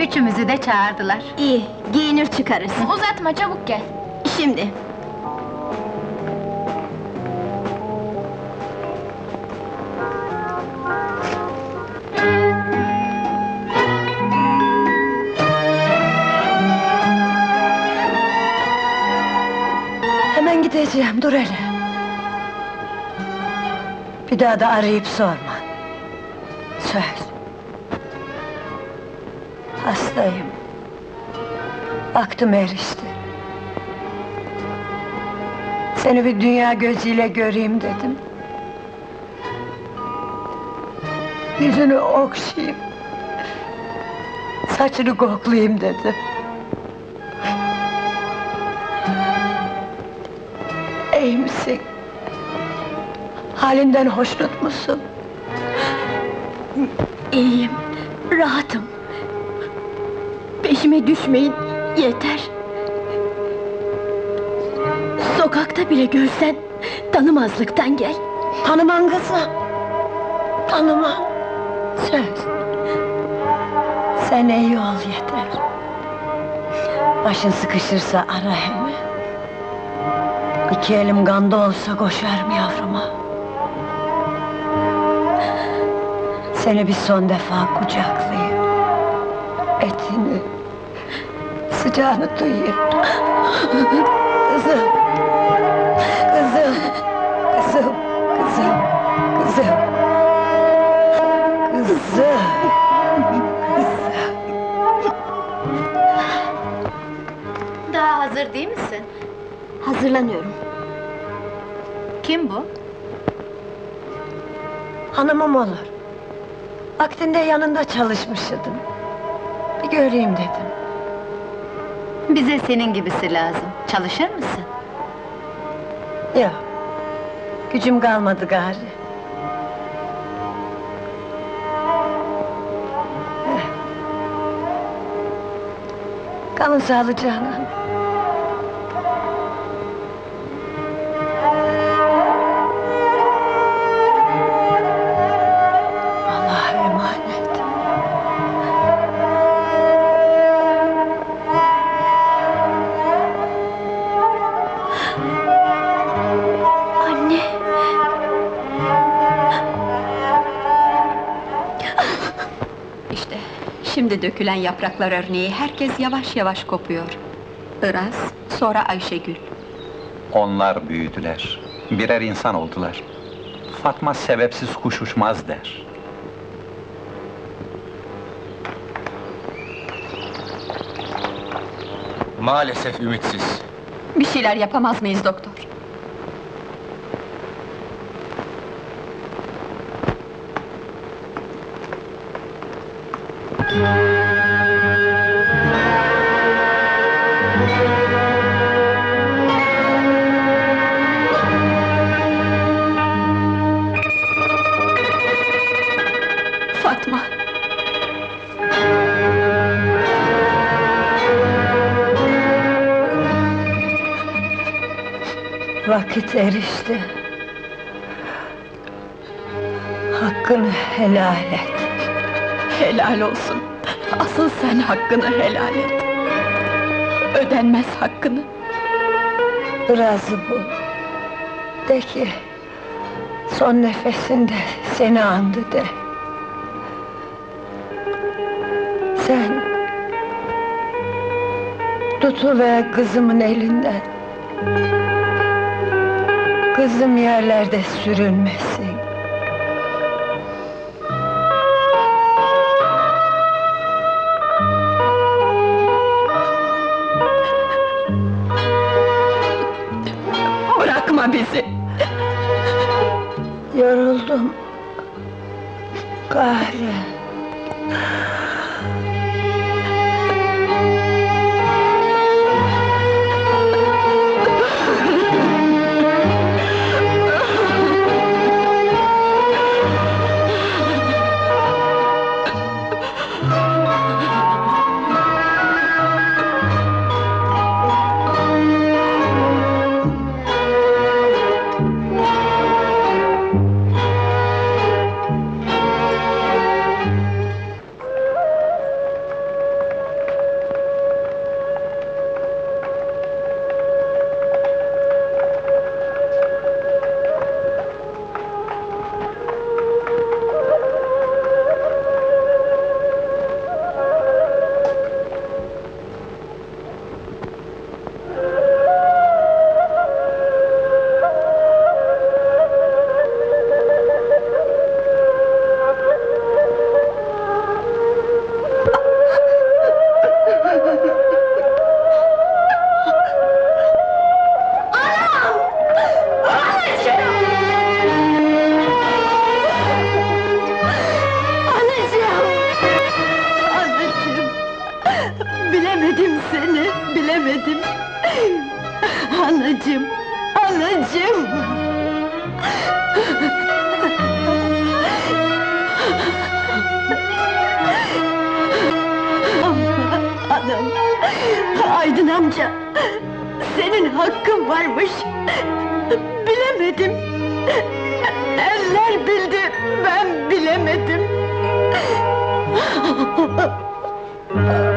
Üçümüzü de çağırdılar. İyi, giyinir çıkarız. Uzatma çabuk gel. Şimdi. Gideceğim, dur hele. Bir daha da arayıp sorma. Söz. Hastayım. Baktım erişti. Seni bir dünya gözüyle göreyim dedim. Yüzünü okşayayım. Saçını koklayayım dedim. Halinden hoşnut musun? İyiyim, rahatım. Peşime düşmeyin, yeter. Sokakta bile görsen, tanımazlıktan gel. Tanımam kızım. Tanımam. Söz. Sen iyi ol yeter. Başın sıkışırsa ara hemen. İki elim ganda olsa koşarım yavruma. Seni bir son defa kucaklayayım. Etini, sıcağını duyayım. Kızım, kızım, kızım, kızım, kızım. Kızım. Daha hazır değil misin? Hazırlanıyorum. Kim bu? Hanımım olur. Vaktinde yanında çalışmışydım. Bir göreyim dedim. Bize senin gibisi lazım. Çalışır mısın? Yok. Gücüm kalmadı gari. Kalın sağlıcağına. Şimdi dökülen yapraklar örneği herkes yavaş yavaş kopuyor. Iraz, sonra Ayşegül. Onlar büyüdüler. Birer insan oldular. Fatma sebepsiz kuş uçmaz der. Maalesef ümitsiz. Bir şeyler yapamaz mıyız doktor? Vakit erişti. Hakkını helal et. helal olsun. Asıl sen hakkını helal et. Ödenmez hakkını. Razı bu. De ki, son nefesinde seni andı de. Sen, tutuver kızımın elinden. Kızım yerlerde sürünmesin. Bırakma bizi. Yoruldum. Kahre. Aydın amca, senin hakkın varmış. Bilemedim. Eller bildi, ben bilemedim.